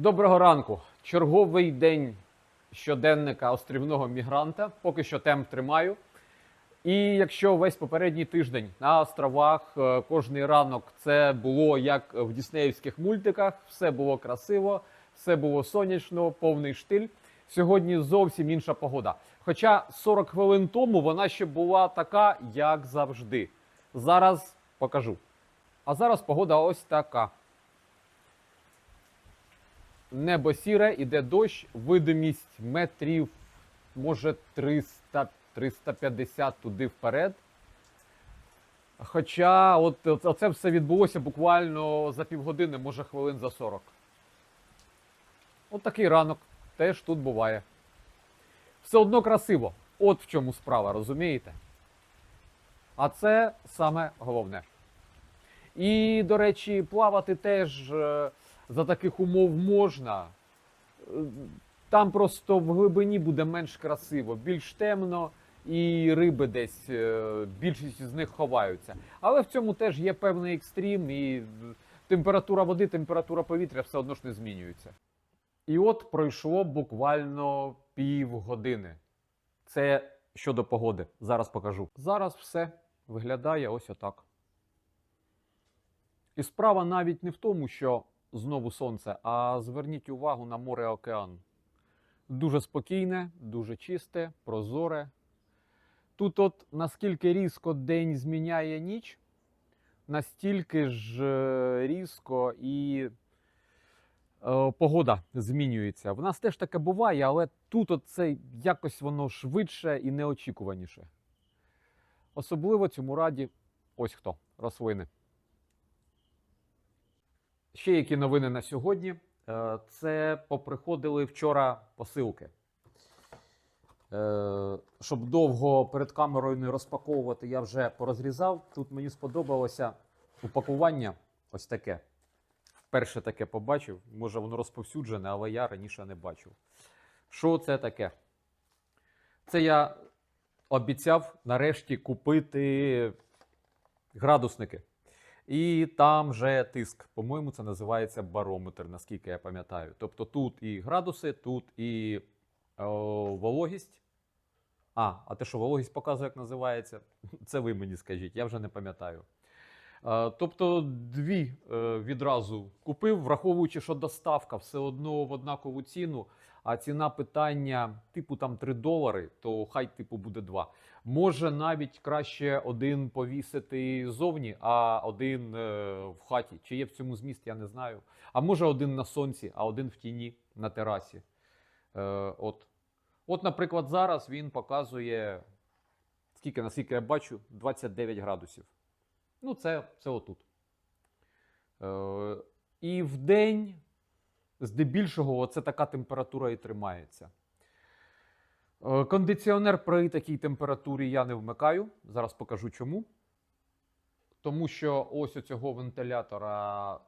Доброго ранку. Черговий день щоденника острівного мігранта. Поки що темп тримаю. І якщо весь попередній тиждень на островах е, кожний ранок це було як в діснеївських мультиках, все було красиво, все було сонячно, повний штиль. Сьогодні зовсім інша погода. Хоча 40 хвилин тому вона ще була така, як завжди. Зараз покажу. А зараз погода ось така. Небо сіре, іде дощ, видимість метрів, може 300 350 туди вперед. Хоча от це все відбулося буквально за півгодини, може хвилин за 40. От такий ранок теж тут буває. Все одно красиво. От в чому справа, розумієте? А це саме головне. І, до речі, плавати теж е, за таких умов можна. Е, Там просто в глибині буде менш красиво, більш темно, і риби десь е, більшість з них ховаються. Але в цьому теж є певний екстрім, і температура води, температура повітря все одно ж не змінюються. І от пройшло буквально півгодини. Це щодо погоди. Зараз покажу. Зараз все виглядає ось отак. І справа навіть не в тому, що знову сонце, а зверніть увагу на море океан. Дуже спокійне, дуже чисте, прозоре. Тут, от наскільки різко день зміняє ніч, настільки ж е, різко і е, погода змінюється. В нас теж таке буває, але тут це якось воно швидше і неочікуваніше. Особливо цьому раді ось хто рослини. Ще які новини на сьогодні. Е, Це поприходили вчора посилки. Е, Щоб довго перед камерою не розпаковувати, я вже порозрізав. Тут мені сподобалося упакування ось таке. Вперше таке побачив. Може, воно розповсюджене, але я раніше не бачив. Що це таке? Це я обіцяв нарешті купити градусники. І там же тиск. По-моєму, це називається барометр, наскільки я пам'ятаю. Тобто тут і градуси, тут і о, вологість. А, а те, що вологість показує, як називається, це ви мені скажіть, я вже не пам'ятаю. Тобто дві е, відразу купив, враховуючи, що доставка все одно в однакову ціну, а ціна питання типу там 3 долари, то хай типу буде 2. Може навіть краще один повісити зовні, а один е, в хаті. Чи є в цьому зміст, я не знаю. А може один на сонці, а один в тіні на терасі. Е, от. от, наприклад, зараз він показує, скільки, наскільки я бачу, 29 градусів. Ну, це, це отут. Е, і в день, здебільшого, це така температура і тримається. Е, Кондиціонер при такій температурі я не вмикаю. Зараз покажу чому. Тому що ось у цього вентилятора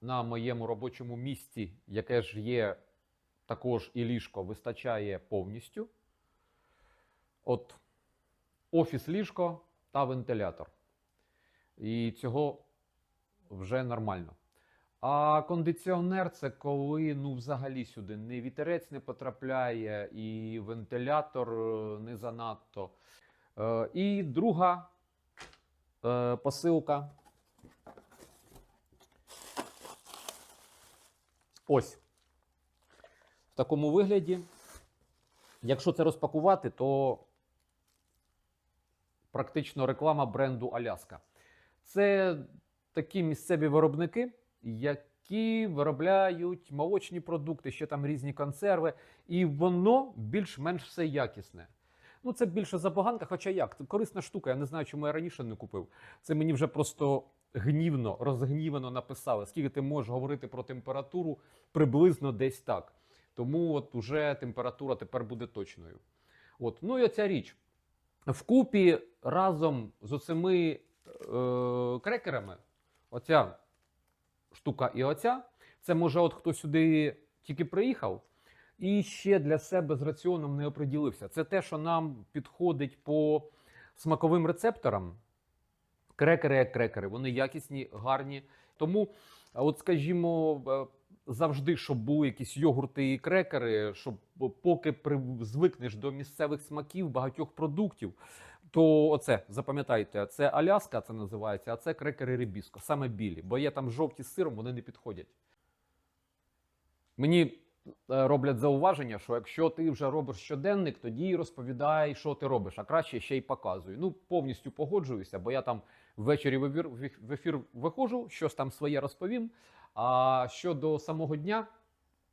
на моєму робочому місці, яке ж є також і ліжко, вистачає повністю. От офіс ліжко та вентилятор. І цього вже нормально. А кондиціонер це коли ну, взагалі сюди не вітерець не потрапляє, і вентилятор е, не занадто. Е, І друга е, посилка. Ось. В такому вигляді. Якщо це розпакувати, то практично реклама бренду Аляска. Це такі місцеві виробники, які виробляють молочні продукти, ще там різні консерви, і воно більш-менш все якісне. Ну, це більше забаганка, хоча як, це корисна штука. Я не знаю, чому я раніше не купив. Це мені вже просто гнівно, розгнівано написали. Скільки ти можеш говорити про температуру приблизно десь так. Тому от уже температура тепер буде точною. От. Ну і оця річ. Вкупі разом з оцими е, крекерами, оця штука і оця, це може от хто сюди тільки приїхав і ще для себе з раціоном не оприділився. Це те, що нам підходить по смаковим рецепторам. Крекери як крекери, вони якісні, гарні. Тому, от скажімо, е, завжди, щоб були якісь йогурти і крекери, щоб поки звикнеш до місцевих смаків, багатьох продуктів, то оце запам'ятайте, це Аляска, це називається, а це крекери рибіско, саме білі, бо є там жовті з сиром, вони не підходять. Мені е, роблять зауваження, що якщо ти вже робиш щоденник, тоді розповідай, що ти робиш, а краще ще й показуй. Ну, повністю погоджуюся, бо я там ввечері в ефір, в ефір виходжу, щось там своє розповім. А щодо самого дня,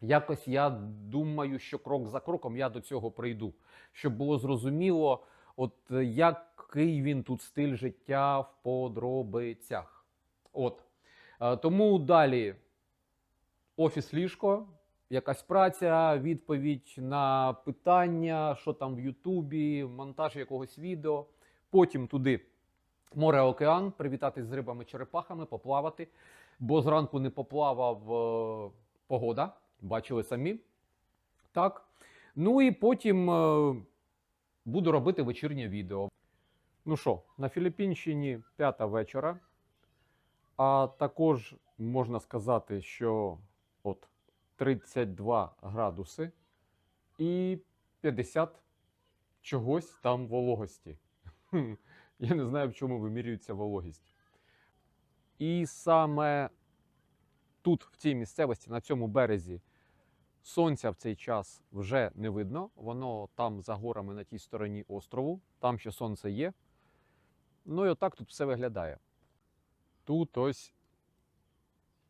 якось я думаю, що крок за кроком я до цього прийду, щоб було зрозуміло, от е, який він тут стиль життя в подробицях. От. Е, Тому далі офіс ліжко, якась праця, відповідь на питання, що там в Ютубі, монтаж якогось відео. Потім туди море океан, привітатись з рибами черепахами, поплавати. Бо зранку не поплавав е, погода, бачили самі. Так. Ну і потім буду робити вечірнє відео. Ну що, на Філіппінщині п'ята вечора. А також можна сказати, що от 32 градуси і 50 чогось там вологості. Я не знаю, в чому вимірюється вологість. І саме тут, в цій місцевості, на цьому березі, сонця в цей час вже не видно. Воно там за горами на тій стороні острову, там ще сонце є. Ну і отак тут все виглядає. Тут ось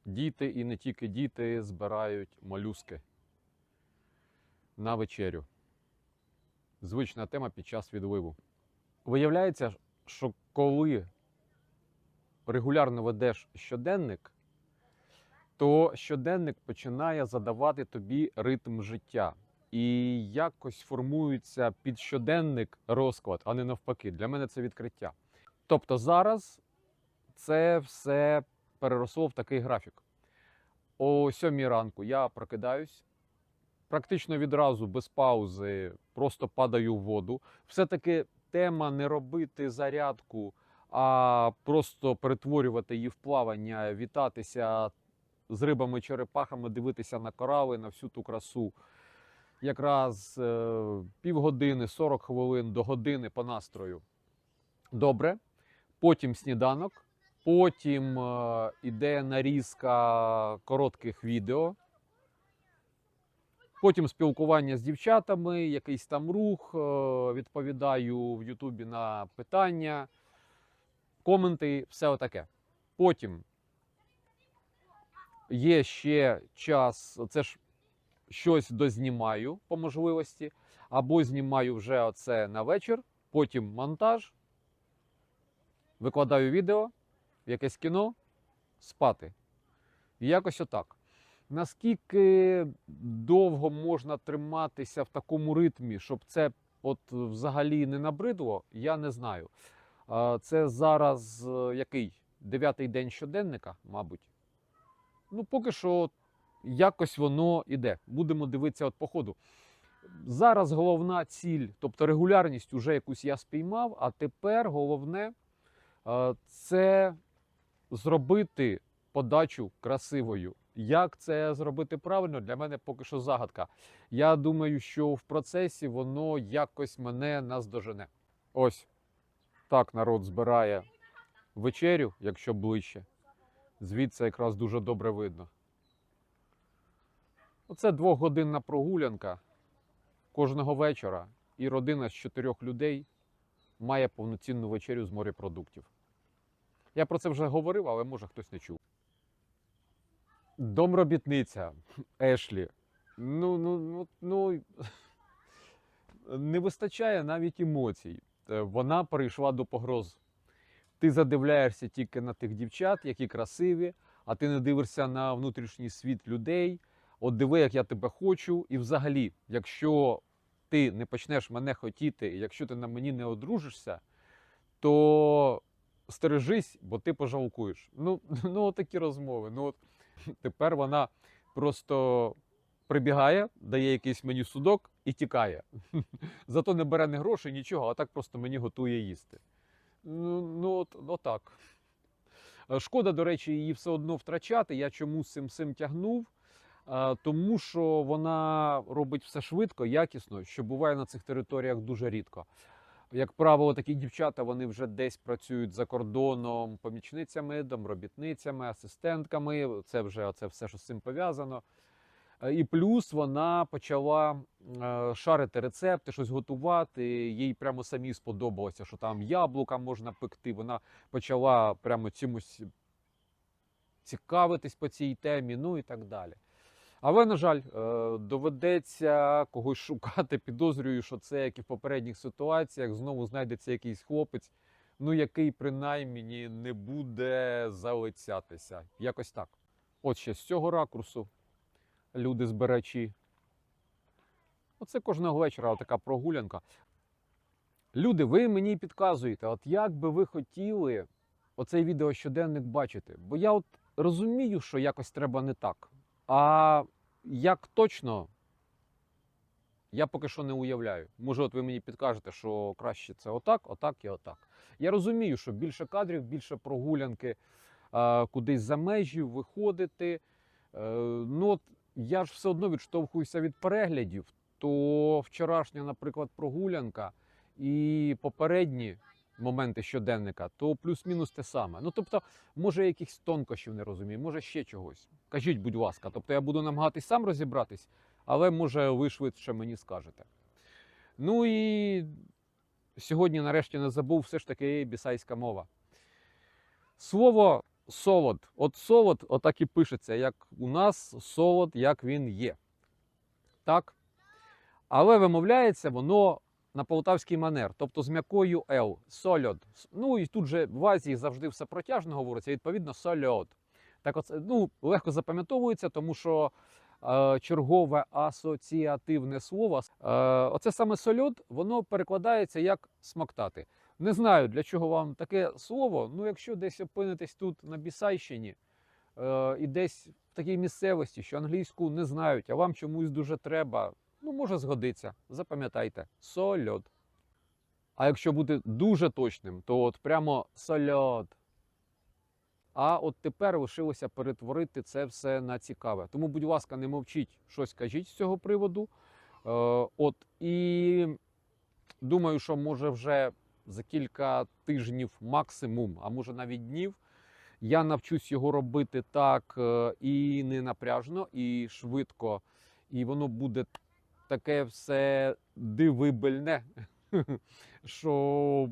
діти і не тільки діти збирають молюски на вечерю. Звична тема під час відливу. Виявляється, що коли регулярно ведеш щоденник, то щоденник починає задавати тобі ритм життя. І якось формується під щоденник розклад, а не навпаки. Для мене це відкриття. Тобто зараз це все переросло в такий графік. О сьомій ранку я прокидаюсь, практично відразу без паузи, просто падаю в воду. Все-таки тема не робити зарядку, а просто перетворювати її в плавання, вітатися з рибами, черепахами, дивитися на корали, на всю ту красу. Якраз е, півгодини, 40 хвилин до години по настрою. Добре. Потім сніданок, потім е, іде нарізка коротких відео. Потім спілкування з дівчатами, якийсь там рух, е, відповідаю в Ютубі на питання, коменти, все отаке. Потім є ще час, це ж щось дознімаю по можливості, або знімаю вже оце на вечір, потім монтаж, викладаю відео, якесь кіно, спати. І якось отак. Наскільки довго можна триматися в такому ритмі, щоб це от взагалі не набридло, я не знаю. Це зараз е, який? Дев'ятий день щоденника, мабуть. Ну, поки що якось воно іде. Будемо дивитися от по ходу. Зараз головна ціль, тобто регулярність, уже якусь я спіймав, а тепер головне е, це зробити подачу красивою. Як це зробити правильно, для мене поки що загадка. Я думаю, що в процесі воно якось мене наздожене. Ось так народ збирає вечерю, якщо ближче. Звідси якраз дуже добре видно. Оце двохгодинна прогулянка кожного вечора, і родина з чотирьох людей має повноцінну вечерю з морепродуктів. Я про це вже говорив, але може хтось не чув. Домробітниця Ешлі. Ну, ну, ну, ну не вистачає навіть емоцій. Е, Вона перейшла до погроз. Ти задивляєшся тільки на тих дівчат, які красиві, а ти не дивишся на внутрішній світ людей. От диви, як я тебе хочу. І взагалі, якщо ти не почнеш мене хотіти, якщо ти на мені не одружишся, то стережись, бо ти пожалкуєш. Ну, ну такі розмови. Ну, от, тепер вона просто прибігає, дає якийсь мені судок і тікає. Зато не бере не грошей, нічого, а так просто мені готує їсти. Ну, ну от, отак. Е, Шкода, до речі, її все одно втрачати. Я чомусь цим цим тягнув. Е, Тому що вона робить все швидко, якісно, що буває на цих територіях дуже рідко. Як правило, такі дівчата вони вже десь працюють за кордоном помічницями, домробітницями, асистентками. Це вже це все, що з цим пов'язано. Е, І плюс вона почала е, шарити рецепти, щось готувати. Їй прямо самі сподобалося, що там яблука можна пекти. Вона почала прямо чимось цікавитись по цій темі, ну і так далі. Але, на жаль, е, доведеться когось шукати. Підозрюю, що це як і в попередніх ситуаціях. Знову знайдеться якийсь хлопець, ну який принаймні не буде залицятися. Якось так. От ще з цього ракурсу люди збирачі. Оце кожного вечора така прогулянка. Люди, ви мені підказуєте, от як би ви хотіли оцей відеощоденник бачити? Бо я от розумію, що якось треба не так. А як точно, я поки що не уявляю. Може, от ви мені підкажете, що краще це отак, отак і отак. Я розумію, що більше кадрів, більше прогулянки кудись за межі, виходити. Е, ну, от я ж все одно відштовхуюся від переглядів. То вчорашня, наприклад, прогулянка і попередні моменти щоденника, то плюс-мінус те саме. Ну тобто, може, якихось тонкощів не розумію, може ще чогось. Кажіть, будь ласка, тобто я буду намагатись сам розібратись, але може ви швидше мені скажете. Ну і сьогодні, нарешті, не забув все ж таки бісайська мова. Слово солод. От солод, отак і пишеться, як у нас солод, як він є. Так? Але вимовляється воно на полтавський манер, тобто з м'якою Л. Сольод. Ну і тут же в Азії завжди все протяжно говориться, відповідно, сольод. Так оце, ну, легко запам'ятовується, тому що е, чергове асоціативне слово. Е, оце саме сольод, воно перекладається як смоктати. Не знаю, для чого вам таке слово. Ну, якщо десь опинитесь тут на Бісайщині е, і десь в такій місцевості, що англійську не знають, а вам чомусь дуже треба, ну, може згодиться. Запам'ятайте, сольод. А якщо бути дуже точним, то от прямо сольод. А от тепер лишилося перетворити це все на цікаве. Тому, будь ласка, не мовчіть, щось кажіть з цього приводу. Е, от і думаю, що може вже за кілька тижнів максимум, а може навіть днів, я навчусь його робити так е, і не напряжно, і швидко. І воно буде таке все дивибельне, що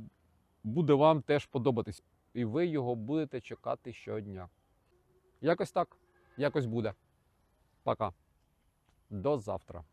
буде вам теж подобатись. І ви його будете чекати щодня. Якось так, якось буде. Пока. До завтра.